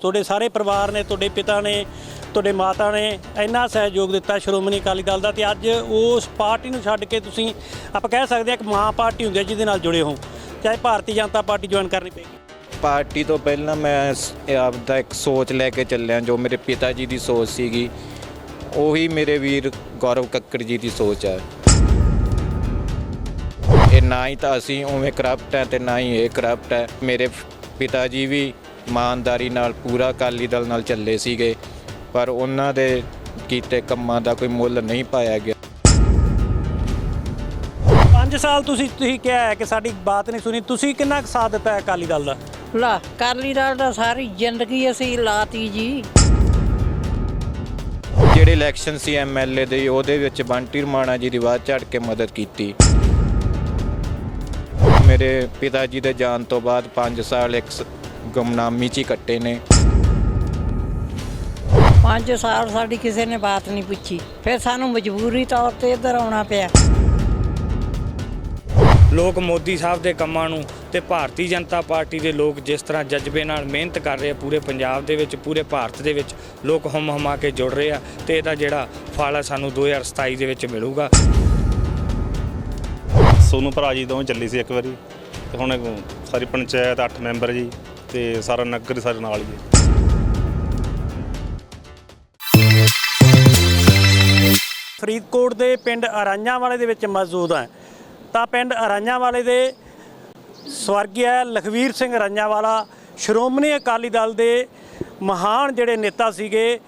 ਤੁਹਾਡੇ ਸਾਰੇ ਪਰਿਵਾਰ ਨੇ, ਤੁਹਾਡੇ ਪਿਤਾ ਨੇ, ਤੁਹਾਡੇ ਮਾਤਾ ਨੇ ਇੰਨਾ ਸਹਿਯੋਗ ਦਿੱਤਾ ਸ਼੍ਰੋਮਣੀ ਅਕਾਲੀ ਦਲ ਦਾ ਤੇ ਅੱਜ ਉਸ ਪਾਰਟੀ ਨੂੰ ਛੱਡ ਕੇ ਤੁਸੀਂ, ਆਪਾਂ ਕਹਿ ਸਕਦੇ ਹਾਂ ਇੱਕ ਮਾਂ ਪਾਰਟੀ ਹੁੰਦੀ ਹੈ ਜਿਹਦੇ ਨਾਲ ਜੁੜੇ ਹੋ। ਚਾਹੇ ਭਾਰਤੀ ਜਨਤਾ ਪਾਰਟੀ ਜੁਆਇਨ ਕਰਨੀ ਪਏਗੀ। ਪਾਰਟੀ ਤੋਂ ਪਹਿਲਾਂ ਮੈਂ ਸ- ਇਹ ਆਪਦਾ ਇੱਕ ਸੋਚ ਲੈ ਕੇ ਚੱਲਿਆ, ਜੋ ਮੇਰੇ ਪਿਤਾ ਜੀ ਦੀ ਸੋਚ ਸੀਗੀ, ਉਹੀ ਮੇਰੇ ਵੀਰ ਗੌਰਵ ਕੱਕੜ ਜੀ ਦੀ ਸੋਚ ਹੈ ਇਹ ਨਾ ਹੀ ਤਾਂ ਅਸੀਂ ਉਵੇਂ ਕਰਪਟ ਹੈ ਤੇ ਨਾ ਹੀ ਇਹ ਕਰਪਟ ਹੈ ਮੇਰੇ ਫ- ਪਿਤਾ ਜੀ ਵੀ ਇਮਾਨਦਾਰੀ ਨਾਲ ਪੂਰਾ ਅਕਾਲੀ ਦਲ ਨਾਲ ਚੱਲੇ ਸੀਗੇ ਪਰ ਉਹਨਾਂ ਦੇ ਕੀਤੇ ਕੰਮਾਂ ਦਾ ਕੋਈ ਮੁੱਲ ਨਹੀਂ ਪਾਇਆ ਗਿਆ। 5 ਸਾਲ ਤੁਸੀਂ ਤੁਸੀਂ ਕਿਹਾ ਹੈ ਕਿ ਸਾਡੀ ਬਾਤ ਨਹੀਂ ਸੁਣੀ ਤੁਸੀਂ ਕਿੰਨਾ ਕੁ ਸਾਥ ਦਿੱਤਾ ਹੈ ਅਕਾਲੀ ਦਲ ਦਾ? ਲਾ ਕਾਲੀ ਦਲ ਦਾ ਸਾਰੀ ਜ਼ਿੰਦਗੀ ਅਸੀਂ ਲਾਤੀ ਜੀ। ਜਿਹੜੇ ਇਲੈਕਸ਼ਨ ਸੀ ਐਮਐਲਏ ਦੇ ਉਹਦੇ ਵਿੱਚ ਬੰਟੀ ਰਮਾਣਾ ਜੀ ਦੀ ਬਾਤ ਝੜ ਕੇ ਮਦਦ ਕੀਤੀ। ਮੇਰੇ ਪਿਤਾ ਜੀ ਦੇ ਜਾਣ ਤੋਂ ਬਾਅਦ 5 ਸਾਲ ਇੱਕ ਸ- ਗੁੰਮਨਾਮੀ 'ਚ ਹੀ ਕੱਟੇ ਨੇ। 5 ਸਾਲ ਸਾਡੀ ਕਿਸੇ ਨੇ ਬਾਤ ਨਹੀਂ ਪੁੱਛੀ। ਫਿਰ ਸਾਨੂੰ ਮਜਬੂਰੀ ਤੌਰ ਤੇ ਇੱਧਰ ਆਉਣਾ ਪਿਆ। ਲੋਕ ਮੋਦੀ ਸਾਹਿਬ ਦੇ ਕੰਮਾਂ ਨੂੰ ਤੇ ਭਾਰਤੀ ਜਨਤਾ ਪਾਰਟੀ ਦੇ ਲੋਕ ਜਿਸ ਤਰ੍ਹਾਂ ਜਜ਼ਬੇ ਨਾਲ ਮਿਹਨਤ ਕਰ ਰਹੇ ਆ ਪੂਰੇ ਪੰਜਾਬ ਦੇ ਵਿੱਚ ਪੂਰੇ ਭਾਰਤ ਦੇ ਵਿੱਚ ਲੋਕ ਹਮ ਹਮਾ ਕੇ ਜੁੜ ਰਹੇ ਆ ਤੇ ਇਹਦਾ ਜਿਹੜਾ ਫਲ ਆ ਸਾਨੂੰ 2027 ਦੇ ਵਿੱਚ ਮਿਲੂਗਾ। ਸੋਨੂੰ ਭਰਾ ਜੀ ਦੋਵੇਂ ਚੱਲੀ ਸੀ ਇੱਕ ਵਾਰੀ ਤੇ ਹੁਣ ਸਾਰੀ ਪੰਚਾਇਤ 8 ਮੈਂਬਰ ਜੀ। ਤੇ ਸਾਰਾ ਨਗਰ ਸਾਡੇ ਨਾਲ ਹੀ ਹੈ। ਫਰੀਦਕੋਟ ਦੇ ਪਿੰਡ ਅਰਾਈਆਂ ਵਾਲੇ ਦੇ ਵਿੱਚ ਮੌਜੂਦ ਹਾਂ। ਤਾਂ ਪਿੰਡ ਅਰਾਈਆਂ ਵਾਲੇ ਦੇ ਸਵਰਗੀయ ਲਖਵੀਰ ਸਿੰਘ ਅਰਾਈਆਂ ਵਾਲਾ ਸ਼੍ਰੋਮਣੀ ਅਕਾਲੀ ਦਲ ਦੇ ਮਹਾਨ ਜਿਹੜੇ ਨੇਤਾ ਸੀਗੇ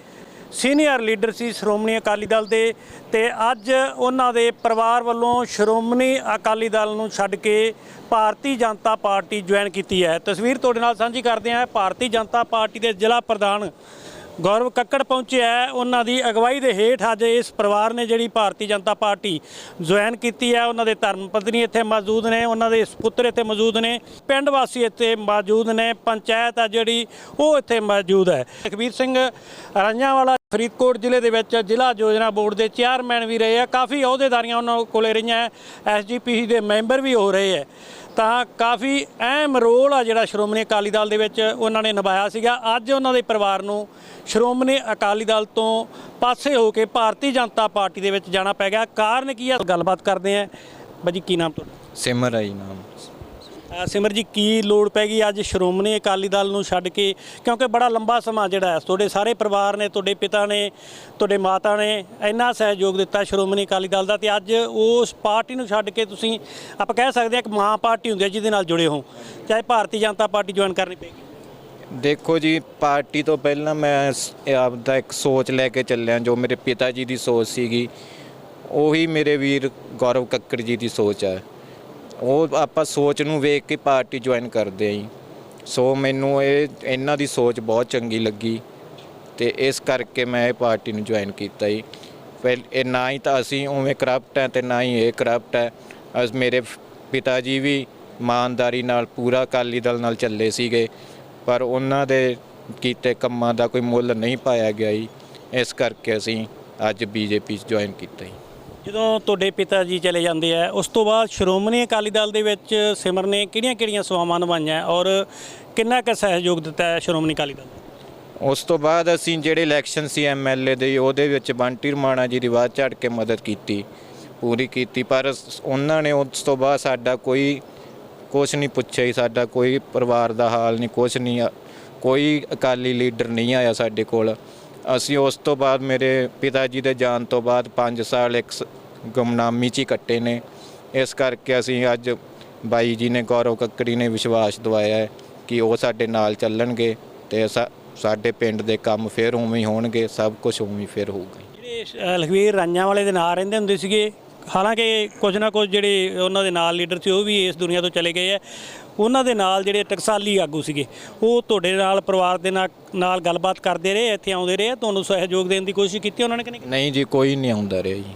ਸੀਨੀਅਰ ਲੀਡਰ ਸੀ ਸ਼੍ਰੋਮਣੀ ਅਕਾਲੀ ਦਲ ਦੇ ਤੇ ਅੱਜ ਉਹਨਾਂ ਦੇ ਪਰਿਵਾਰ ਵੱਲੋਂ ਸ਼੍ਰੋਮਣੀ ਅਕਾਲੀ ਦਲ ਨੂੰ ਛੱਡ ਕੇ ਭਾਰਤੀ ਜਨਤਾ ਪਾਰਟੀ ਜੁਆਇਨ ਕੀਤੀ ਹੈ। ਤਸਵੀਰ ਤੁਹਾਡੇ ਨਾਲ ਸਾਂਝੀ ਕਰਦੇ ਹਾਂ। ਭਾਰਤੀ ਜਨਤਾ ਪਾਰਟੀ ਦੇ ਜ਼ਿਲ੍ਹਾ ਪ੍ਰਧਾਨ ਗੌਰਵ ਕੱਕੜ ਪਹੁੰਚਿਆ ਹੈ। ਉਹਨਾਂ ਦੀ ਅਗਵਾਈ ਦੇ ਹੇਠ ਅੱਜ ਇਸ ਪਰਿਵਾਰ ਨੇ ਜਿਹੜੀ ਭਾਰਤੀ ਜਨਤਾ ਪਾਰਟੀ ਜੁਆਇਨ ਕੀਤੀ ਹੈ, ਉਹਨਾਂ ਦੇ ਧਰਮ ਪਤਨੀ ਇੱਥੇ ਮੌਜੂਦ ਨੇ, ਉਹਨਾਂ ਦੇ ਸੁਪੁੱਤਰ ਇੱਥੇ ਮੌਜੂਦ ਨੇ, ਪਿੰਡ ਵਾਸੀ ਇੱਥੇ ਮੌਜੂਦ ਨੇ, ਪੰਚਾਇਤ ਆ ਜਿਹੜੀ ਉਹ ਇੱਥੇ ਮੌਜੂਦ ਹੈ। ਲਖਬੀਰ ਸਿੰਘ ਰਾਂਝਾ ਫਰੀਦਕੋਟ ਜ਼ਿਲ੍ਹੇ ਦੇ ਵਿੱਚ ਜ਼ਿਲ੍ਹਾ ਯੋਜਨਾ ਬੋਰਡ ਦੇ ਚੇਅਰਮੈਨ ਵੀ ਰਹੇ ਆ। ਕਾਫੀ ਅਹੁਦੇਦਾਰੀਆਂ ਉਹਨਾਂ ਕੋਲੇ ਰਹੀਆਂ ਐਸਜੀਪੀਸੀ ਦੇ ਮੈਂਬਰ ਵੀ ਹੋ ਰਹੇ ਆ ਤਾਂ ਕਾਫੀ ਅਹਿਮ ਰੋਲ ਆ ਜਿਹੜਾ ਸ਼੍ਰੋਮਣੀ ਅਕਾਲੀ ਦਲ ਦੇ ਵਿੱਚ ਉਹਨਾਂ ਨੇ ਨਿਭਾਇਆ ਸੀਗਾ। ਅੱਜ ਉਹਨਾਂ ਦੇ ਪਰਿਵਾਰ ਨੂੰ ਸ਼੍ਰੋਮਣੀ ਅਕਾਲੀ ਦਲ ਤੋਂ ਪਾਸੇ ਹੋ ਕੇ ਭਾਰਤੀ ਜਨਤਾ ਪਾਰਟੀ ਦੇ ਵਿੱਚ ਜਾਣਾ ਪੈ ਗਿਆ। ਕਾਰਨ ਕੀ ਆ? ਗੱਲਬਾਤ ਕਰਦੇ ਆ। ਬਾਜੀ ਕੀ ਨਾਮ ਤੁਹਾਡਾ? ਸਿਮਰ ਜੀ ਨਾਮ। ਸਿਮਰ ਜੀ, ਕੀ ਲੋੜ ਪੈ ਗਈ ਅੱਜ ਸ਼੍ਰੋਮਣੀ ਅਕਾਲੀ ਦਲ ਨੂੰ ਛੱਡ ਕੇ? ਕਿਉਂਕਿ ਬੜਾ ਲੰਬਾ ਸਮਾਂ ਜਿਹੜਾ ਹੈ, ਤੁਹਾਡੇ ਸਾਰੇ ਪਰਿਵਾਰ ਨੇ, ਤੁਹਾਡੇ ਪਿਤਾ ਨੇ, ਤੁਹਾਡੇ ਮਾਤਾ ਨੇ ਇੰਨਾ ਸਹਿਯੋਗ ਦਿੱਤਾ ਸ਼੍ਰੋਮਣੀ ਅਕਾਲੀ ਦਲ ਦਾ ਤੇ ਅੱਜ ਉਸ ਪਾਰਟੀ ਨੂੰ ਛੱਡ ਕੇ ਤੁਸੀਂ, ਆਪਾਂ ਕਹਿ ਸਕਦੇ ਹਾਂ ਇੱਕ ਮਾਂ ਪਾਰਟੀ ਹੁੰਦੀ ਹੈ ਜਿਹਦੇ ਨਾਲ ਜੁੜੇ ਹੋ। ਚਾਹੇ ਭਾਰਤੀ ਜਨਤਾ ਪਾਰਟੀ ਜੁਆਇਨ ਕਰਨੀ ਪਏਗੀ। ਦੇਖੋ ਜੀ, ਪਾਰਟੀ ਤੋਂ ਪਹਿਲਾਂ ਮੈਂ ਸ- ਇਹ ਆਪਦਾ ਇੱਕ ਸੋਚ ਲੈ ਕੇ ਚੱਲਿਆ, ਜੋ ਮੇਰੇ ਪਿਤਾ ਜੀ ਦੀ ਸੋਚ ਸੀਗੀ। ਉਹੀ ਮੇਰੇ ਵੀਰ ਗੌਰਵ ਕੱਕੜ ਜੀ ਦੀ ਸੋਚ ਹੈ। ਉਹ ਆਪਾਂ ਸੋਚ ਨੂੰ ਵੇਖ ਕੇ ਪਾਰਟੀ ਜੁਆਇਨ ਕਰਦੇ ਆਂ ਜੀ। ਸੋ ਮੈਨੂੰ ਇਹ, ਇਹਨਾਂ ਦੀ ਸੋਚ ਬਹੁਤ ਚੰਗੀ ਲੱਗੀ ਤੇ ਇਸ ਕਰਕੇ ਮੈਂ ਇਹ ਪਾਰਟੀ ਨੂੰ ਜੁਆਇਨ ਕੀਤਾ ਜੀ। ਪਹਿਲ, ਇਹ ਨਾ ਹੀ ਤਾਂ ਅਸੀਂ ਉਵੇਂ ਕਰਪਟ ਹੈ ਤੇ ਨਾ ਹੀ ਇਹ ਕਰਪਟ ਹੈ। ਅਸ ਮੇਰੇ ਫ- ਪਿਤਾ ਜੀ ਵੀ ਇਮਾਨਦਾਰੀ ਨਾਲ ਪੂਰਾ ਅਕਾਲੀ ਦਲ ਨਾਲ ਚੱਲੇ ਸੀਗੇ, ਪਰ ਉਹਨਾਂ ਦੇ ਕੀਤੇ ਕੰਮਾਂ ਦਾ ਕੋਈ ਮੁੱਲ ਨਹੀਂ ਪਾਇਆ ਗਿਆ ਜੀ। ਇਸ ਕਰਕੇ ਅਸੀਂ ਅੱਜ ਬੀਜੇਪੀ 'ਚ ਜੁਆਇਨ ਕੀਤਾ ਜੀ। ਜਦੋਂ ਤੁਹਾਡੇ ਪਿਤਾ ਜੀ ਚਲੇ ਜਾਂਦੇ ਆ, ਉਸ ਤੋਂ ਬਾਅਦ ਸ਼੍ਰੋਮਣੀ ਅਕਾਲੀ ਦਲ ਦੇ ਵਿੱਚ ਸਿਮਰ ਨੇ ਕਿਹੜੀਆਂ-ਕਿਹੜੀਆਂ ਸੇਵਾਵਾਂ ਨਿਭਾਈਆਂ ਔਰ ਕਿੰਨਾ ਕੁ ਸਹਿਯੋਗ ਦਿੱਤਾ ਹੈ ਸ਼੍ਰੋਮਣੀ ਅਕਾਲੀ ਦਲ ਉਸ ਤੋਂ ਬਾਅਦ ਅਸੀਂ ਜਿਹੜੇ ਇਲੈਕਸ਼ਨ ਸੀ ਐਮਐਲਏ ਦੇ, ਉਹਦੇ ਵਿੱਚ ਬੰਟੀ ਰਮਾਣਾ ਜੀ ਦੀ ਬਾਤ ਝੜ ਕੇ ਮਦਦ ਕੀਤੀ, ਪੂਰੀ ਕੀਤੀ, ਪਰ ਉਹਨਾਂ ਨੇ ਉਸ ਤੋਂ ਬਾਅਦ ਸਾਡਾ ਕੋਈ ਕੁਛ ਨਹੀਂ ਪੁੱਛਿਆ ਜੀ, ਸਾਡਾ ਕੋਈ ਪਰਿਵਾਰ ਦਾ ਹਾਲ ਨਹੀਂ, ਕੁਛ ਨਹੀਂ ਕੋਈ ਅਕਾਲੀ ਲੀਡਰ ਨਹੀਂ ਆਇਆ ਸਾਡੇ ਕੋਲ। ਅਸੀਂ ਉਸ ਤੋਂ ਬਾਅਦ ਮੇਰੇ ਪਿਤਾ ਜੀ ਦੇ ਜਾਣ ਤੋਂ ਬਾਅਦ 5 ਸਾਲ ਇੱਕ ਸ- ਗੁੰਮਨਾਮੀ 'ਚ ਹੀ ਕੱਟੇ ਨੇ। ਇਸ ਕਰਕੇ ਅਸੀਂ ਅੱਜ ਬਾਈ ਜੀ ਨੇ ਗੌਰਵ ਕੱਕੜੀ ਨੇ ਵਿਸ਼ਵਾਸ ਦਵਾਇਆ ਹੈ ਕਿ ਉਹ ਸਾਡੇ ਨਾਲ ਚੱਲਣਗੇ ਤੇ ਸਾ- ਸਾਡੇ ਪਿੰਡ ਦੇ ਕੰਮ ਫਿਰ ਉਵੇਂ ਹੀ ਹੋਣਗੇ ਸਭ ਕੁਝ ਉਵੇਂ ਹੀ ਫਿਰ ਹੋਊਗਾ। ਜਿਹੜੇ ਅ, ਲਖਵੀਰ ਰਾਂਝਾਂ ਵਾਲੇ ਦੇ ਨਾਲ ਰਹਿੰਦੇ ਹੁੰਦੇ ਸੀਗੇ ਹਾਲਾਂਕਿ ਕੁਝ ਨਾ ਕੁਝ ਜਿਹੜੇ ਉਹਨਾਂ ਦੇ ਨਾਲ ਲੀਡਰ ਸੀ ਉਹ ਵੀ ਇਸ ਦੁਨੀਆ ਤੋਂ ਚਲੇ ਗਏ ਆ ਉਹਨਾਂ ਦੇ ਨਾਲ ਜਿਹੜੇ ਟਕਸਾਲੀ ਆਗੂ ਸੀਗੇ ਉਹ ਤੁਹਾਡੇ ਨਾਲ ਪਰਿਵਾਰ ਦੇ ਨਾਲ ਨਾਲ ਗੱਲਬਾਤ ਕਰਦੇ ਰਹੇ ਇੱਥੇ ਆਉਂਦੇ ਰਹੇ ਤੁਹਾਨੂੰ ਸਹਿਯੋਗ ਦੇਣ ਦੀ ਕੋਸ਼ਿਸ਼ ਕੀਤੀ ਉਹਨਾਂ ਨੇ ਕਿ ਨਹੀਂ? ਨਹੀਂ ਜੀ ਕੋਈ ਨਹੀਂ ਆਉਂਦਾ ਰਿਹਾ ਜੀ।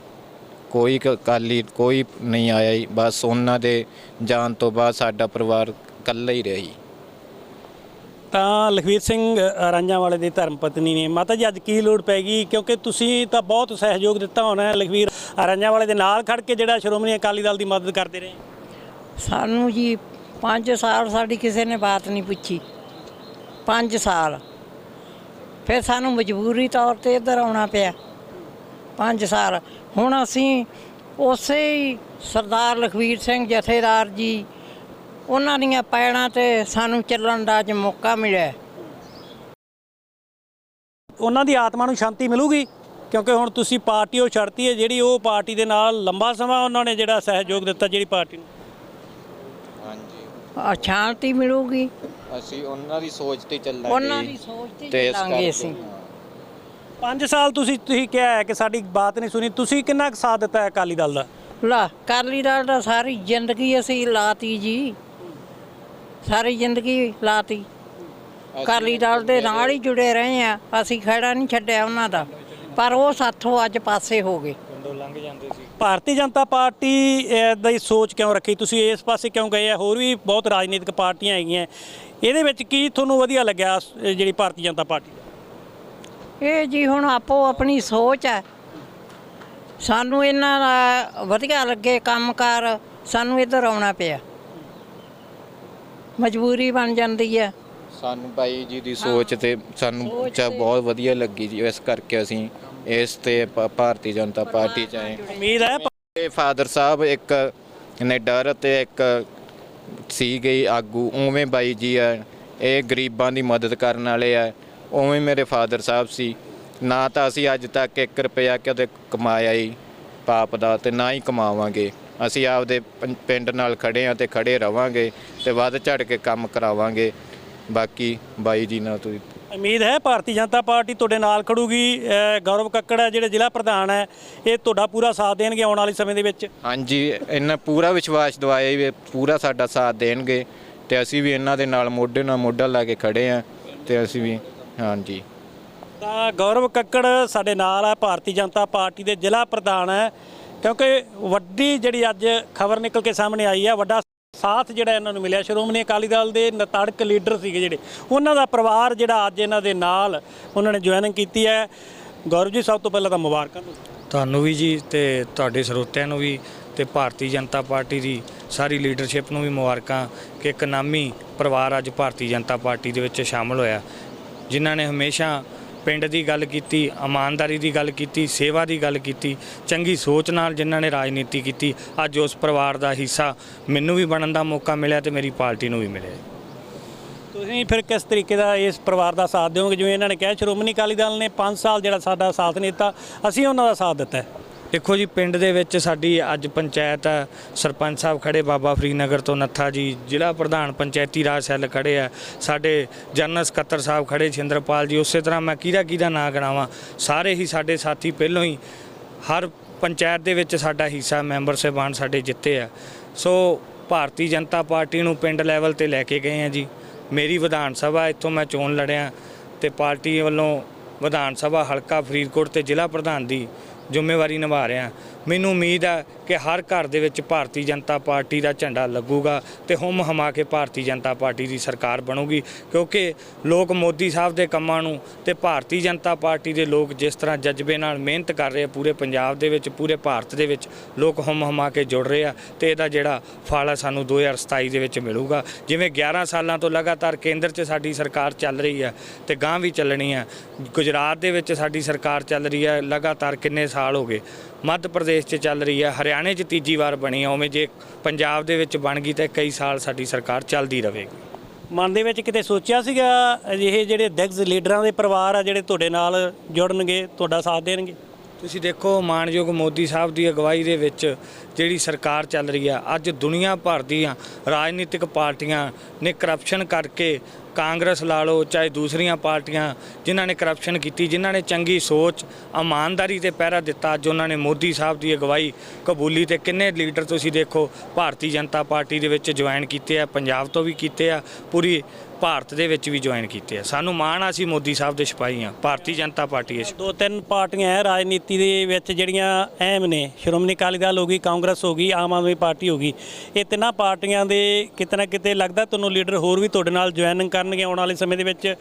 ਕੋਈ ਕ- ਅਕਾਲੀ ਕੋਈ ਨਹੀਂ ਆਇਆ ਜੀ ਬਸ ਉਹਨਾਂ ਦੇ ਜਾਣ ਤੋਂ ਬਾਅਦ ਸਾਡਾ ਪਰਿਵਾਰ ਇਕੱਲਾ ਹੀ ਰਿਹਾ ਜੀ। ਤਾਂ ਲਖਵੀਰ ਸਿੰਘ ਰਾਂਝਾ ਵਾਲੇ ਦੀ ਧਰਮ ਪਤਨੀ ਨੇ ਮਾਤਾ ਜੀ ਅੱਜ ਕੀ ਲੋੜ ਪੈ ਗਈ? ਕਿਉਂਕਿ ਤੁਸੀਂ ਤਾਂ ਬਹੁਤ ਸਹਿਯੋਗ ਦਿੱਤਾ ਹੋਣਾ ਹੈ ਲਖਵੀਰ ਰਾਂਝਾ ਵਾਲੇ ਦੇ ਨਾਲ ਖੜ ਕੇ ਜਿਹੜਾ ਸ਼੍ਰੋਮਣੀ ਅਕਾਲੀ ਦਲ ਦੀ ਮਦਦ ਕਰਦੇ ਰਹੇ। ਸਾਨੂੰ ਜੀ 5 ਸਾਲ ਸਾਡੀ ਕਿਸੇ ਨੇ ਬਾਤ ਨਹੀਂ ਪੁੱਛੀ। 5 ਸਾਲ। ਫਿਰ ਸਾਨੂੰ ਮਜਬੂਰੀ ਤੌਰ ਤੇ ਇੱਧਰ ਆਉਣਾ ਪਿਆ। 5 ਸਾਲ। ਹੁਣ ਅਸੀਂ ਉਸੇ ਹੀ ਸਰਦਾਰ ਲਖਵੀਰ ਸਿੰਘ ਜਥੇਦਾਰ ਜੀ, ਉਹਨਾਂ ਦੀਆਂ ਪੈੜਾਂ ਤੇ ਸਾਨੂੰ ਚੱਲਣ ਦਾ ਅੱਜ ਮੌਕਾ ਮਿਲਿਆ। ਉਹਨਾਂ ਦੀ ਆਤਮਾ ਨੂੰ ਸ਼ਾਂਤੀ ਮਿਲੂਗੀ? ਕਿਉਂਕਿ ਹੁਣ ਤੁਸੀਂ ਪਾਰਟੀ ਉਹ ਛੱਡਤੀ ਹੈ ਜਿਹੜੀ ਉਹ ਪਾਰਟੀ ਦੇ ਨਾਲ ਲੰਬਾ ਸਮਾਂ ਉਹਨਾਂ ਨੇ ਜਿਹੜਾ ਸਹਿਯੋਗ ਦਿੱਤਾ ਜਿਹੜੀ ਪਾਰਟੀ ਨੂੰ। ਸ਼ਾਂਤੀ ਮਿਲੂਗੀ। ਅਸੀਂ ਉਹਨਾਂ ਦੀ ਸੋਚ ਤੇ ਚੱਲਾਂਗੇ। ਉਹਨਾਂ ਦੀ ਸੋਚ ਤੇ ਤੇ ਇਸ ਚੱਲਾਂਗੇ ਕਰਕੇ ਅਸੀਂ। 5 ਸਾਲ ਤੁਸੀਂ ਤੁਸੀਂ ਕਿਹਾ ਹੈ ਕਿ ਸਾਡੀ ਬਾਤ ਨਹੀਂ ਸੁਣੀ। ਤੁਸੀਂ ਕਿੰਨਾ ਕੁ ਸਾਥ ਦਿੱਤਾ ਹੈ ਅਕਾਲੀ ਦਲ ਦਾ? ਲਾ ਕਾਲੀ ਦਲ ਦਾ ਸਾਰੀ ਜ਼ਿੰਦਗੀ ਅਸੀਂ ਲਾਤੀ ਜੀ। ਸਾਰੀ ਜ਼ਿੰਦਗੀ ਲਾਤੀ। ਕਾਲੀ ਦਲ ਦੇ ਨਾਲ ਹੀ ਜੁੜੇ ਰਹੇ ਆ ਅਸੀਂ ਖੜਾ ਨਹੀਂ ਛੱਡਿਆ ਉਹਨਾਂ ਦਾ। ਪਰ ਉਹ ਸਾਥੋਂ ਅੱਜ ਪਾਸੇ ਹੋ ਗਏ। ਲੰਘ ਜਾਂਦੇ ਸੀ। ਭਾਰਤੀ ਜਨਤਾ ਪਾਰਟੀ ਦੀ ਸੋਚ ਕਿਉਂ ਰੱਖੀ? ਤੁਸੀਂ ਇਸ ਪਾਸੇ ਕਿਉਂ ਗਏ ਆ? ਹੋਰ ਵੀ ਬਹੁਤ ਰਾਜਨੀਤਿਕ ਪਾਰਟੀਆਂ ਹੈਗੀਆਂ। ਇਹਦੇ ਵਿੱਚ ਕੀ ਤੁਹਾਨੂੰ ਵਧੀਆ ਲੱਗਿਆ ਜਿਹੜੀ ਭਾਰਤੀ ਜਨਤਾ ਪਾਰਟੀ ਦਾ? ਇਹ ਜੀ ਹੁਣ ਆਪੋ ਆਪਣੀ ਸੋਚ ਹੈ। ਸਾਨੂੰ ਇਹਨਾਂ ਦਾ ਵਧੀਆ ਲੱਗੇ ਕੰਮਕਾਰ ਸਾਨੂੰ ਇੱਧਰ ਆਉਣਾ ਪਿਆ। ਮਜਬੂਰੀ ਬਣ ਜਾਂਦੀ ਹੈ। ਸਾਨੂੰ ਬਾਈ ਜੀ ਦੀ ਸੋਚ ਤੇ ਸਾਨੂੰ ਚਾ ਬਹੁਤ ਵਧੀਆ ਲੱਗੀ ਜੀ ਇਸ ਕਰਕੇ ਅਸੀਂ ਇਸ ਤੇ ਭ- ਭਾਰਤੀ ਜਨਤਾ ਪਾਰਟੀ ਚ ਆਏ ਉਮੀਦ ਹੈ ਇਹ ਫਾਦਰ ਸਾਹਿਬ ਇੱਕ ਨਿਡਰ ਤੇ ਇੱਕ ਸੀਗੇ ਆਗੂ ਉਵੇਂ ਬਾਈ ਜੀ ਆ ਇਹ ਗਰੀਬਾਂ ਦੀ ਮਦਦ ਕਰਨ ਵਾਲੇ ਆ ਉਵੇਂ ਮੇਰੇ ਫਾਦਰ ਸਾਹਿਬ ਸੀ। ਨਾ ਤਾਂ ਅਸੀਂ ਅੱਜ ਤੱਕ 1 ਰੁਪਿਆ ਕਦੇ ਕਮਾਇਆ ਹੀ ਪਾਪ ਦਾ ਤੇ ਨਾ ਹੀ ਕਮਾਵਾਂਗੇ। ਅਸੀਂ ਆਪਦੇ ਪੰ- ਪਿੰਡ ਨਾਲ ਖੜੇ ਆ ਤੇ ਖੜੇ ਰਵਾਂਗੇ ਤੇ ਵੱਧ ਝੜ ਕੇ ਕੰਮ ਕਰਾਵਾਂਗੇ। ਬਾਕੀ ਬਾਈ ਜੀ ਨਾਲ ਤੁਸੀਂ ਉਮੀਦ ਹੈ ਭਾਰਤੀ ਜਨਤਾ ਪਾਰਟੀ ਤੁਹਾਡੇ ਨਾਲ ਖੜੂਗੀ ਅਹ, ਗੌਰਵ ਕੱਕੜ ਹੈ ਜਿਹੜੇ ਜ਼ਿਲ੍ਹਾ ਪ੍ਰਧਾਨ ਹੈ ਇਹ ਤੁਹਾਡਾ ਪੂਰਾ ਸਾਥ ਦੇਣਗੇ ਆਉਣ ਵਾਲੇ ਸਮੇਂ ਦੇ ਵਿੱਚ? ਹਾਂਜੀ ਇਹਨਾਂ ਪੂਰਾ ਵਿਸ਼ਵਾਸ ਦਵਾਇਆ ਵੀ ਇਹ ਪੂਰਾ ਸਾਡਾ ਸਾਥ ਦੇਣਗੇ ਤੇ ਅਸੀਂ ਵੀ ਇਹਨਾਂ ਦੇ ਨਾਲ ਮੋਢੇ ਨਾਲ ਮੋਢਾ ਲਾ ਕੇ ਖੜੇ ਆ ਤੇ ਅਸੀਂ ਵੀ ਹਾਂਜੀ। ਤਾਂ ਗੌਰਵ ਕੱਕੜ ਸਾਡੇ ਨਾਲ ਹੈ ਭਾਰਤੀ ਜਨਤਾ ਪਾਰਟੀ ਦੇ ਜ਼ਿਲ੍ਹਾ ਪ੍ਰਧਾਨ ਹੈ ਕਿਉਂਕਿ ਵੱਡੀ ਜਿਹੜੀ ਅੱਜ ਖਬਰ ਨਿਕਲ ਕੇ ਸਾਹਮਣੇ ਆਈ ਹੈ ਵੱਡਾ ਸਾਥ ਜਿਹੜਾ ਇਹਨਾਂ ਨੂੰ ਮਿਲਿਆ, ਸ਼੍ਰੋਮਣੀ ਅਕਾਲੀ ਦਲ ਦੇ ਨਤੜਕ ਲੀਡਰ ਸੀਗੇ ਜਿਹੜੇ। ਉਹਨਾਂ ਦਾ ਪਰਿਵਾਰ ਜਿਹੜਾ ਅੱਜ ਇਹਨਾਂ ਦੇ ਨਾਲ ਉਹਨਾਂ ਨੇ ਜੁਆਇਨਿੰਗ ਕੀਤੀ ਹੈ। ਗੌਰਵ ਜੀ, ਸਭ ਤੋਂ ਪਹਿਲਾਂ ਤਾਂ ਮੁਬਾਰਕਾਂ ਤੁਹਾਨੂੰ ਵੀ ਜੀ ਤੇ ਤੁਹਾਡੇ ਸਰੋਤਿਆਂ ਨੂੰ ਵੀ ਤੇ ਭਾਰਤੀ ਜਨਤਾ ਪਾਰਟੀ ਦੀ ਸਾਰੀ ਲੀਡਰਸ਼ਿਪ ਨੂੰ ਵੀ ਮੁਬਾਰਕਾਂ ਕਿ ਇੱਕ ਨਾਮੀ ਪਰਿਵਾਰ ਅੱਜ ਭਾਰਤੀ ਜਨਤਾ ਪਾਰਟੀ ਦੇ ਵਿੱਚ ਸ਼ਾਮਲ ਹੋਇਆ। ਜਿਨ੍ਹਾਂ ਨੇ ਹਮੇਸ਼ਾ ਪਿੰਡ ਦੀ ਗੱਲ ਕੀਤੀ, ਇਮਾਨਦਾਰੀ ਦੀ ਗੱਲ ਕੀਤੀ, ਸੇਵਾ ਦੀ ਗੱਲ ਕੀਤੀ, ਚੰਗੀ ਸੋਚ ਨਾਲ ਜਿਨ੍ਹਾਂ ਨੇ ਰਾਜਨੀਤੀ ਕੀਤੀ, ਅੱਜ ਉਸ ਪਰਿਵਾਰ ਦਾ ਹਿੱਸਾ ਮੈਨੂੰ ਵੀ ਬਣਨ ਦਾ ਮੌਕਾ ਮਿਲਿਆ ਤੇ ਮੇਰੀ ਪਾਰਟੀ ਨੂੰ ਵੀ ਮਿਲਿਆ ਤੁਸੀਂ ਫਿਰ ਕਿਸ ਤਰੀਕੇ ਦਾ ਇਸ ਪਰਿਵਾਰ ਦਾ ਸਾਥ ਦਿਓਗੇ? ਜਿਵੇਂ ਇਹਨਾਂ ਨੇ ਕਿਹਾ, ਸ਼੍ਰੋਮਣੀ ਅਕਾਲੀ ਦਲ ਨੇ 5 ਸਾਲ ਜਿਹੜਾ ਸਾਡਾ ਸਾਥ ਨਹੀਂ ਦਿੱਤਾ, ਅਸੀਂ ਉਹਨਾਂ ਦਾ ਸਾਥ ਦਿੱਤਾ ਦੇਖੋ ਜੀ, ਪਿੰਡ ਦੇ ਵਿੱਚ ਸਾਡੀ ਅੱਜ ਪੰਚਾਇਤ ਆ, ਸਰਪੰਚ ਸਾਹਿਬ ਖੜੇ, ਬਾਬਾ ਫਰੀਨਗਰ ਤੋਂ ਨੱਥਾ ਜੀ, ਜ਼ਿਲ੍ਹਾ ਪ੍ਰਧਾਨ ਪੰਚਾਇਤੀ ਰਾਜ ਸੈੱਲ ਖੜੇ ਆ, ਸਾਡੇ ਜਨਰਲ ਸਕੱਤਰ ਸਾਹਿਬ ਖੜੇ, ਛਿੰਦਰਪਾਲ ਜੀ, ਉਸੇ ਤਰ੍ਹਾਂ ਮੈਂ ਕਿਹਦਾ ਕਿਹਦਾ ਨਾਂ ਗਣਾਵਾਂ ਸਾਰੇ ਹੀ ਸਾਡੇ ਸਾਥੀ ਪਹਿਲੋਂ ਹੀ, ਹਰ ਪੰਚਾਇਤ ਦੇ ਵਿੱਚ ਸਾਡਾ ਹਿੱਸਾ, ਮੈਂਬਰ ਸਾਹਿਬਾਨ ਸਾਡੇ ਜਿੱਤੇ ਆ। ਸੋ ਭਾਰਤੀ ਜਨਤਾ ਪਾਰਟੀ ਨੂੰ ਪਿੰਡ ਲੈਵਲ ਤੇ ਲੈ ਕੇ ਗਏ ਆ ਜੀ। ਮੇਰੀ ਵਿਧਾਨ ਸਭਾ ਇੱਥੋਂ ਮੈਂ ਚੋਣ ਲੜਿਆ ਤੇ ਪਾਰਟੀ ਵੱਲੋਂ ਵਿਧਾਨ ਸਭਾ ਹਲਕਾ ਫਰੀਦਕੋਟ ਤੇ ਜ਼ਿਲ੍ਹਾ ਪ੍ਰਧਾਨ ਦੀ ਜ਼ਿੰਮੇਵਾਰੀ ਨਿਭਾ ਰਿਹਾ ਮੈਨੂੰ ਉਮੀਦ ਹੈ ਕਿ ਹਰ ਘਰ ਦੇ ਵਿੱਚ ਭਾਰਤੀ ਜਨਤਾ ਪਾਰਟੀ ਦਾ ਝੰਡਾ ਲੱਗੂਗਾ ਤੇ ਹੁਮ ਹਮਾ ਕੇ ਭਾਰਤੀ ਜਨਤਾ ਪਾਰਟੀ ਦੀ ਸਰਕਾਰ ਬਣੂਗੀ, ਕਿਉਂਕਿ ਲੋਕ ਮੋਦੀ ਸਾਹਿਬ ਦੇ ਕੰਮਾਂ ਨੂੰ ਤੇ ਭਾਰਤੀ ਜਨਤਾ ਪਾਰਟੀ ਦੇ ਲੋਕ ਜਿਸ ਤਰ੍ਹਾਂ ਜਜ਼ਬੇ ਨਾਲ ਮਿਹਨਤ ਕਰ ਰਹੇ ਆ, ਪੂਰੇ ਪੰਜਾਬ ਦੇ ਵਿੱਚ, ਪੂਰੇ ਭਾਰਤ ਦੇ ਵਿੱਚ ਲੋਕ ਹੁਮ ਹਮਾ ਕੇ ਜੁੜ ਰਹੇ ਆ ਤੇ ਇਹਦਾ ਜਿਹੜਾ ਫਲ ਹੈ ਸਾਨੂੰ 2027 ਦੇ ਵਿੱਚ ਮਿਲੂਗਾ। ਜਿਵੇਂ 11 ਸਾਲਾਂ ਤੋਂ ਲਗਾਤਾਰ ਕੇਂਦਰ 'ਚ ਸਾਡੀ ਸਰਕਾਰ ਚੱਲ ਰਹੀ ਹੈ ਤੇ ਗਾਂ ਵੀ ਚੱਲਣੀ ਹੈ ਗੁਜਰਾਤ ਦੇ ਵਿੱਚ ਸਾਡੀ ਸਰਕਾਰ ਚੱਲ ਰਹੀ ਹੈ ਲਗਾਤਾਰ ਕਿੰਨੇ ਸਾਲ ਹੋ ਗਏ। ਮੱਧ ਪ੍ਰਦੇਸ਼ 'ਚ ਚੱਲ ਰਹੀ ਹੈ। ਹਰਿਆਣੇ 'ਚ ਤੀਜੀ ਵਾਰ ਬਣੀ ਹੈ। ਉਵੇਂ ਜੇ ਪੰਜਾਬ ਦੇ ਵਿੱਚ ਬਣ ਗਈ ਤਾਂ ਕਈ ਸਾਲ ਸਾਡੀ ਸਰਕਾਰ ਚੱਲਦੀ ਰਹੇਗੀ। ਮਨ ਦੇ ਵਿੱਚ ਕਿਤੇ ਸੋਚਿਆ ਸੀਗਾ ਅਜਿਹੇ ਜਿਹੜੇ ਦਿਗਜ ਲੀਡਰਾਂ ਦੇ ਪਰਿਵਾਰ ਆ ਜਿਹੜੇ ਤੁਹਾਡੇ ਨਾਲ ਜੁੜਨਗੇ ਤੁਹਾਡਾ ਸਾਥ ਦੇਣਗੇ? ਤੁਸੀਂ ਦੇਖੋ ਮਾਨਯੋਗ ਮੋਦੀ ਸਾਹਿਬ ਦੀ ਅਗਵਾਈ ਦੇ ਵਿੱਚ ਜਿਹੜੀ ਸਰਕਾਰ ਚੱਲ ਰਹੀ ਆ ਅੱਜ ਦੁਨੀਆ ਭਰ ਦੀਆਂ ਰਾਜਨੀਤਿਕ ਪਾਰਟੀਆਂ ਨੇ ਕਰਪਸ਼ਨ ਕਰਕੇ ਕਾਂਗਰਸ ਲਾ ਲਓ, ਚਾਹੇ ਦੂਸਰੀਆਂ ਪਾਰਟੀਆਂ ਜਿਨ੍ਹਾਂ ਨੇ ਕਰਪਸ਼ਨ ਕੀਤੀ, ਜਿਨ੍ਹਾਂ ਨੇ ਚੰਗੀ ਸੋਚ, ਇਮਾਨਦਾਰੀ ਤੇ ਪਹਿਰਾ ਦਿੱਤਾ, ਅੱਜ ਉਹਨਾਂ ਨੇ ਮੋਦੀ ਸਾਹਿਬ ਦੀ ਅਗਵਾਈ ਕਬੂਲੀ ਤੇ ਕਿੰਨੇ ਲੀਡਰ ਤੁਸੀਂ ਦੇਖੋ, ਭਾਰਤੀ ਜਨਤਾ ਪਾਰਟੀ ਦੇ ਵਿੱਚ ਜੁਆਇਨ ਕੀਤੇ ਆ, ਪੰਜਾਬ ਤੋਂ ਵੀ ਕੀਤੇ ਆ, ਪੂਰੀ ਭਾਰਤ ਦੇ ਵਿੱਚ ਵੀ ਜੁਆਇਨ ਕੀਤੇ ਆ। ਸਾਨੂੰ ਮਾਣ ਆ, ਅਸੀਂ ਮੋਦੀ ਸਾਹਿਬ ਦੇ ਸਿਪਾਹੀ ਆ, ਭਾਰਤੀ ਜਨਤਾ ਪਾਰਟੀ ਇਸ ਦੋ ਤਿੰਨ ਪਾਰਟੀਆਂ ਹੈ ਰਾਜਨੀਤੀ ਦੇ ਵਿੱਚ ਜਿਹੜੀਆਂ ਅਹਿਮ ਨੇ, ਸ਼੍ਰੋਮਣੀ ਅਕਾਲੀ ਦਲ ਹੋ ਗਈ, ਕਾਂਗਰਸ ਹੋ ਗਈ, ਆਮ ਆਦਮੀ ਪਾਰਟੀ ਹੋ ਗਈ, ਇਹ ਤਿੰਨਾਂ ਪਾਰਟੀਆਂ ਦੇ ਕਿਤੇ ਨਾ ਕਿਤੇ ਲੱਗਦਾ ਤੁਹਾਨੂੰ ਲੀਡਰ ਹੋਰ ਵੀ ਤੁਹਾਡੇ ਨਾਲ ਜੁਆਇਨਿੰਗ ਕਰ ਕਰਨਗੇ ਆਉਣ ਵਾਲੇ ਸਮੇਂ ਦੇ ਵਿੱਚ?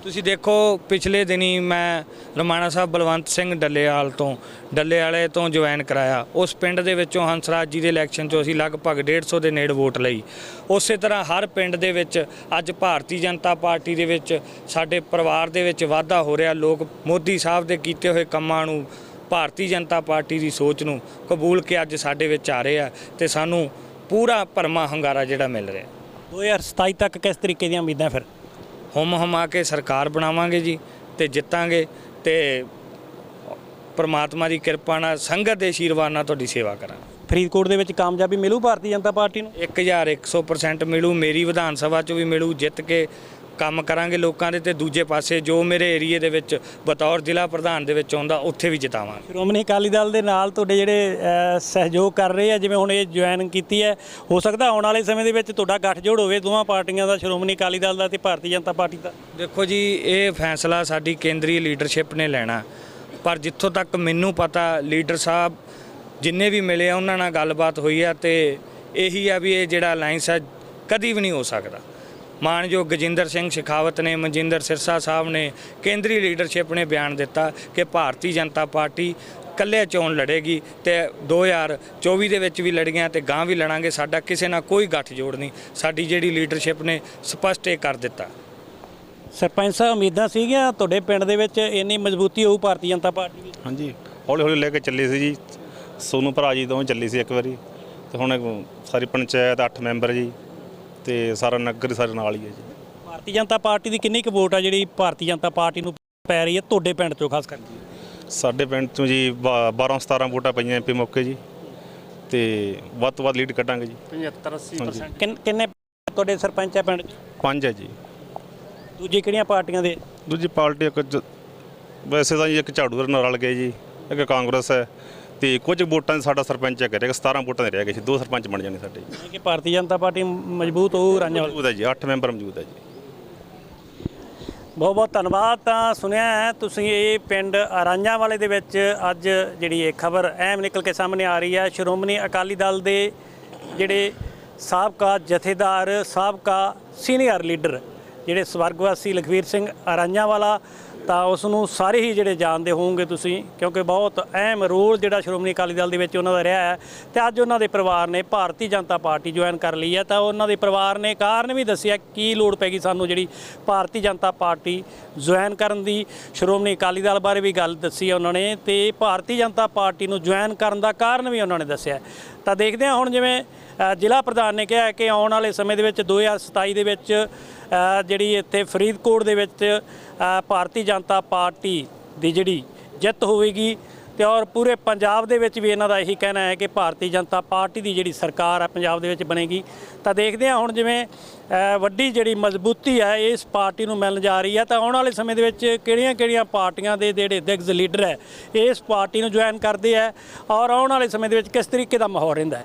ਤੁਸੀਂ ਦੇਖੋ, ਪਿਛਲੇ ਦਿਨੀ ਮੈਂ ਰਮਾਣਾ ਸਾਹਿਬ ਬਲਵੰਤ ਸਿੰਘ ਡੱਲੇਵਾਲ ਤੋਂ ਡੱਲੇਵਾਲੇ ਤੋਂ ਜੁਆਇਨ ਕਰਾਇਆ। ਉਸ ਪਿੰਡ ਦੇ ਵਿੱਚੋਂ ਹੰਸਰਾਜ ਜੀ ਦੇ ਇਲੈਕਸ਼ਨ 'ਚੋਂ ਅਸੀਂ ਲਗਭਗ 150 ਦੇ ਨੇੜੇ ਵੋਟ ਲਈ। ਉਸੇ ਤਰ੍ਹਾਂ ਹਰ ਪਿੰਡ ਦੇ ਵਿੱਚ, ਅੱਜ ਭਾਰਤੀ ਜਨਤਾ ਪਾਰਟੀ ਦੇ ਵਿੱਚ, ਸਾਡੇ ਪਰਿਵਾਰ ਦੇ ਵਿੱਚ ਵਾਧਾ ਹੋ ਰਿਹਾ। ਲੋਕ ਮੋਦੀ ਸਾਹਿਬ ਦੇ ਕੀਤੇ ਹੋਏ ਕੰਮਾਂ ਨੂੰ, ਭਾਰਤੀ ਜਨਤਾ ਪਾਰਟੀ ਦੀ ਸੋਚ ਨੂੰ ਕਬੂਲ ਕੇ ਅੱਜ ਸਾਡੇ ਵਿੱਚ ਆ ਰਹੇ ਆ ਤੇ ਸਾਨੂੰ ਪੂਰਾ ਭਰਮਾ ਹੰਗਾਰਾ ਜਿਹੜਾ ਮਿਲ ਰਿਹਾ। 2027 ਤੱਕ ਕਿਸ ਤਰੀਕੇ ਦੀਆਂ ਉਮੀਦਾਂ ਫਿਰ? ਹੁਮ ਹੁਮਾ ਕੇ ਸਰਕਾਰ ਬਣਾਵਾਂਗੇ ਜੀ ਤੇ ਜਿੱਤਾਂਗੇ ਤੇ ਪ੍ਰਮਾਤਮਾ ਦੀ ਕਿਰਪਾ ਨਾਲ ਸੰਗਤ ਦੇ ਆਸ਼ੀਰਵਾਦ ਨਾਲ ਤੁਹਾਡੀ ਸੇਵਾ ਕਰਾਂਗੇ। ਫਰੀਦਕੋਟ ਦੇ ਵਿੱਚ ਕਾਮਯਾਬੀ ਮਿਲੂ ਭਾਰਤੀ ਜਨਤਾ ਪਾਰਟੀ ਨੂੰ? 1100% ਮਿਲੂ ਮੇਰੀ ਵਿਧਾਨ ਸਭਾ ਚ ਵੀ ਮਿਲੂ ਜਿੱਤ ਕੇ ਕੰਮ ਕਰਾਂਗੇ ਲੋਕਾਂ ਦੇ ਤੇ ਦੂਜੇ ਪਾਸੇ ਜੋ ਮੇਰੇ ਏਰੀਏ ਦੇ ਵਿੱਚ ਬਤੌਰ ਜ਼ਿਲ੍ਹਾ ਪ੍ਰਧਾਨ ਦੇ ਵਿੱਚ ਆਉਂਦਾ ਉੱਥੇ ਵੀ ਜਿਤਾਵਾਂਗੇ। ਸ਼੍ਰੋਮਣੀ ਅਕਾਲੀ ਦਲ ਦੇ ਨਾਲ ਤੁਹਾਡੇ ਜਿਹੜੇ ਸਹਿਯੋਗ ਕਰ ਰਹੇ ਆ ਜਿਵੇਂ ਹੁਣ ਇਹ ਜੁਆਇਨ ਕੀਤੀ ਹੈ ਹੋ ਸਕਦਾ ਆਉਣ ਵਾਲੇ ਸਮੇਂ ਦੇ ਵਿੱਚ ਤੁਹਾਡਾ ਗੱਠਜੋੜ ਹੋਵੇ ਦੋਵਾਂ ਪਾਰਟੀਆਂ ਦਾ ਸ਼੍ਰੋਮਣੀ ਅਕਾਲੀ ਦਲ ਦਾ ਤੇ ਭਾਰਤੀ ਜਨਤਾ ਪਾਰਟੀ ਦਾ। ਦੇਖੋ ਜੀ ਇਹ ਫੈਸਲਾ ਸਾਡੀ ਕੇਂਦਰੀ ਲੀਡਰਸ਼ਿਪ ਨੇ ਲੈਣਾ। ਪਰ ਜਿੱਥੋਂ ਤੱਕ ਮੈਨੂੰ ਪਤਾ ਲੀਡਰ ਸਾਹਿਬ ਜਿੰਨੇ ਵੀ ਮਿਲੇ ਆ ਉਹਨਾਂ ਨਾਲ ਗੱਲਬਾਤ ਹੋਈ ਆ ਤੇ ਇਹੀ ਆ ਵੀ ਇਹ ਜਿਹੜਾ ਅਲਾਈਅੰਸ ਹੈ ਕਦੀ ਵੀ ਨਹੀਂ ਹੋ ਸਕਦਾ। ਮਾਨਯੋਗ ਗਜਿੰਦਰ ਸਿੰਘ ਸ਼ਿਖਾਵਤ ਨੇ ਮਨਜਿੰਦਰ ਸਿਰਸਾ ਸਾਹਿਬ ਨੇ ਕੇਂਦਰੀ ਲੀਡਰਸ਼ਿਪ ਨੇ ਬਿਆਨ ਦਿੱਤਾ ਕਿ ਭਾਰਤੀ ਜਨਤਾ ਪਾਰਟੀ ਕੱਲੇ ਚੋਣ ਲੜੇਗੀ ਤੇ 2024 ਦੇ ਵਿੱਚ ਵੀ ਲੜੀਆਂ ਤੇ ਗਾਂ ਵੀ ਲੜਾਂਗੇ ਸਾਡਾ ਕਿਸੇ ਨਾਲ ਕੋਈ ਗੱਠਜੋੜ ਨਹੀਂ। ਸਾਡੀ ਜਿਹੜੀ ਲੀਡਰਸ਼ਿਪ ਨੇ ਸਪਸ਼ਟ ਇਹ ਕਰ ਦਿੱਤਾ। ਸਰਪੰਚ ਸਾਹਿਬ ਉਮੀਦਾਂ ਸੀਗੀਆਂ ਤੁਹਾਡੇ ਪਿੰਡ ਦੇ ਵਿੱਚ ਇੰਨੀ ਮਜ਼ਬੂਤੀ ਹੋਊ ਭਾਰਤੀ ਜਨਤਾ ਪਾਰਟੀ ਦੀ? ਹਾਂਜੀ ਹੌਲੀ ਹੌਲੀ ਲੈ ਕੇ ਚੱਲੀ ਸੀ ਜੀ। ਸੋਨੂੰ ਭਰਾ ਜੀ ਦੋਵੇਂ ਚੱਲੀ ਸੀ ਇੱਕ ਵਾਰੀ। ਤੇ ਹੁਣ ਸਾਰੀ ਪੰਚਾਇਤ 8 ਮੈਂਬਰ ਜੀ। ਤੇ ਸਾਰਾ ਨਗਰ ਸਾਡੇ ਨਾਲ ਹੀ ਹੈ ਜੀ। ਭਾਰਤੀ ਜਨਤਾ ਪਾਰਟੀ ਦੀ ਕਿੰਨੀ ਕੁ ਵੋਟ ਆ ਜਿਹੜੀ ਭਾਰਤੀ ਜਨਤਾ ਪਾਰਟੀ ਨੂੰ ਪੈ ਰਹੀ ਹੈ ਤੁਹਾਡੇ ਪਿੰਡ ਚੋਂ ਖਾਸ ਕਰਕੇ? ਸਾਡੇ ਪਿੰਡ ਤੋਂ ਜੀ 12 17 ਵੋਟਾਂ ਪਈਆਂ ਐਮਪੀ ਮੌਕੇ ਜੀ ਤੇ ਵੱਧ ਤੋਂ ਵੱਧ ਲੀਡ ਕੱਢਾਂਗੇ ਜੀ। 75 80% ਕਿੰਨ- ਤੁਹਾਡੇ ਸਰਪੰਚ ਆ ਪਿੰਡ 'ਚ? ਪੰਜ ਹੈ ਜੀ। ਦੂਜੀ ਕਿਹੜੀਆਂ ਪਾਰਟੀਆਂ ਦੇ? ਦੂਜੀ ਪਾਰਟੀ ਇੱਕ ਜ- ਵੈਸੇ ਤਾਂ ਜੀ ਇੱਕ ਝਾੜੂ ਨਾਲ ਰਲ ਗਏ ਜੀ ਇੱਕ ਕਾਂਗਰਸ ਹੈ ਤੇ ਕੁਝ ਵੋਟਾਂ 'ਚ ਸਾਡਾ ਸਰਪੰਚ ਹੈਗਾ ਰਿਹਾ 17 ਵੋਟਾਂ ਦੇ ਰਹਿ ਗਏ ਸੀ ਦੋ ਸਰਪੰਚ ਬਣ ਜਾਣੇ ਸਾਡੇ। ਯਾਨੀ ਕਿ ਭਾਰਤੀ ਜਨਤਾ ਪਾਰਟੀ ਮਜ਼ਬੂਤ ਹੋਊ ਰਾਂਝਾ ਮੌਜੂਦ ਹੈ ਜੀ 8 ਮੈਂਬਰ ਮੌਜੂਦ ਹੈ ਜੀ। ਬਹੁਤ ਬਹੁਤ ਧੰਨਵਾਦ ਤਾਂ ਸੁਣਿਆ ਹੈ ਤੁਸੀਂ ਇਹ ਪਿੰਡ ਅਰਾਂਝਾਂ ਵਾਲੇ ਦੇ ਵਿੱਚ ਅੱਜ ਜਿਹੜੀ ਇਹ ਖਬਰ ਅਹਿਮ ਨਿਕਲ ਕੇ ਸਾਹਮਣੇ ਆ ਰਹੀ ਹੈ। ਸ਼੍ਰੋਮਣੀ ਅਕਾਲੀ ਦਲ ਦੇ ਜਿਹੜੇ ਸਾਬਕਾ ਜਥੇਦਾਰ ਸਾਬਕਾ ਸੀਨੀਅਰ ਲੀਡਰ ਜਿਹੜੇ ਸਵਰਗਵਾਸੀ ਲਖਵੀਰ ਸਿੰਘ ਅਰਾਂਝਾਂ ਵਾਲਾ ਤਾਂ ਉਸ ਨੂੰ ਸਾਰੇ ਹੀ ਜਿਹੜੇ ਜਾਣਦੇ ਹੋਵੋਗੇ ਤੁਸੀਂ, ਕਿਉਂਕਿ ਬਹੁਤ ਅਹਿਮ ਰੋਲ ਜਿਹੜਾ ਸ਼੍ਰੋਮਣੀ ਅਕਾਲੀ ਦਲ ਦੇ ਵਿੱਚ ਉਹਨਾਂ ਦਾ ਰਿਹਾ ਹੈ। ਤੇ ਅੱਜ ਉਹਨਾਂ ਦੇ ਪਰਿਵਾਰ ਨੇ ਭਾਰਤੀ ਜਨਤਾ ਪਾਰਟੀ ਜੁਆਇਨ ਕਰ ਲਈ ਹੈ। ਤਾਂ ਉਹਨਾਂ ਦੇ ਪਰਿਵਾਰ ਨੇ ਕਾਰਨ ਵੀ ਦੱਸਿਆ, ਕੀ ਲੋੜ ਪੈਗੀ ਸਾਨੂੰ ਜਿਹੜੀ ਭਾਰਤੀ ਜਨਤਾ ਪਾਰਟੀ ਜੁਆਇਨ ਕਰਨ ਦੀ? ਸ਼੍ਰੋਮਣੀ ਅਕਾਲੀ ਦਲ ਬਾਰੇ ਵੀ ਗੱਲ ਦੱਸੀ ਹੈ ਉਹਨਾਂ ਨੇ ਤੇ ਭਾਰਤੀ ਜਨਤਾ ਪਾਰਟੀ ਨੂੰ ਜੁਆਇਨ ਕਰਨ ਦਾ ਕਾਰਨ ਵੀ ਉਹਨਾਂ ਨੇ ਦੱਸਿਆ। ਤਾਂ ਦੇਖਦੇ ਹਾਂ ਹੁਣ ਜਿਵੇਂ ਜ਼ਿਲ੍ਹਾ ਪ੍ਰਧਾਨ ਨੇ ਕਿਹਾ ਹੈ ਕਿ ਆਉਣ ਵਾਲੇ ਸਮੇਂ ਦੇ ਵਿੱਚ 2027 ਦੇ ਵਿੱਚ ਜਿਹੜੀ ਇੱਥੇ ਫਰੀਦਕੋਟ ਦੇ ਵਿੱਚ ਭਾਰਤੀ ਜਨਤਾ ਪਾਰਟੀ ਦੀ ਜਿਹੜੀ ਜਿੱਤ ਹੋਵੇਗੀ ਤੇ ਔਰ ਪੂਰੇ ਪੰਜਾਬ ਦੇ ਵਿੱਚ ਵੀ ਇਹਨਾਂ ਦਾ ਇਹੀ ਕਹਿਣਾ ਹੈ ਕਿ ਭਾਰਤੀ ਜਨਤਾ ਪਾਰਟੀ ਦੀ ਜਿਹੜੀ ਸਰਕਾਰ ਹੈ ਪੰਜਾਬ ਦੇ ਵਿੱਚ ਬਣੇਗੀ। ਤਾਂ ਦੇਖਦੇ ਹਾਂ ਹੁਣ ਜਿਵੇਂ ਵੱਡੀ ਜਿਹੜੀ ਮਜ਼ਬੂਤੀ ਹੈ ਇਸ ਪਾਰਟੀ ਨੂੰ ਮਿਲਣ ਜਾ ਰਹੀ ਹੈ, ਤਾਂ ਆਉਣ ਵਾਲੇ ਸਮੇਂ ਦੇ ਵਿੱਚ ਕਿਹੜੀਆਂ-ਕਿਹੜੀਆਂ ਪਾਰਟੀਆਂ ਦੇ ਜਿਹੜੇ ਦਿਗਜ ਲੀਡਰ ਹੈ, ਇਸ ਪਾਰਟੀ ਨੂੰ ਜੁਆਇਨ ਕਰਦੇ ਹੈ ਔਰ ਆਉਣ ਵਾਲੇ ਸਮੇਂ ਦੇ ਵਿੱਚ ਕਿਸ ਤਰੀਕੇ ਦਾ ਮਾਹੌਲ ਰਹਿੰਦਾ ਹੈ।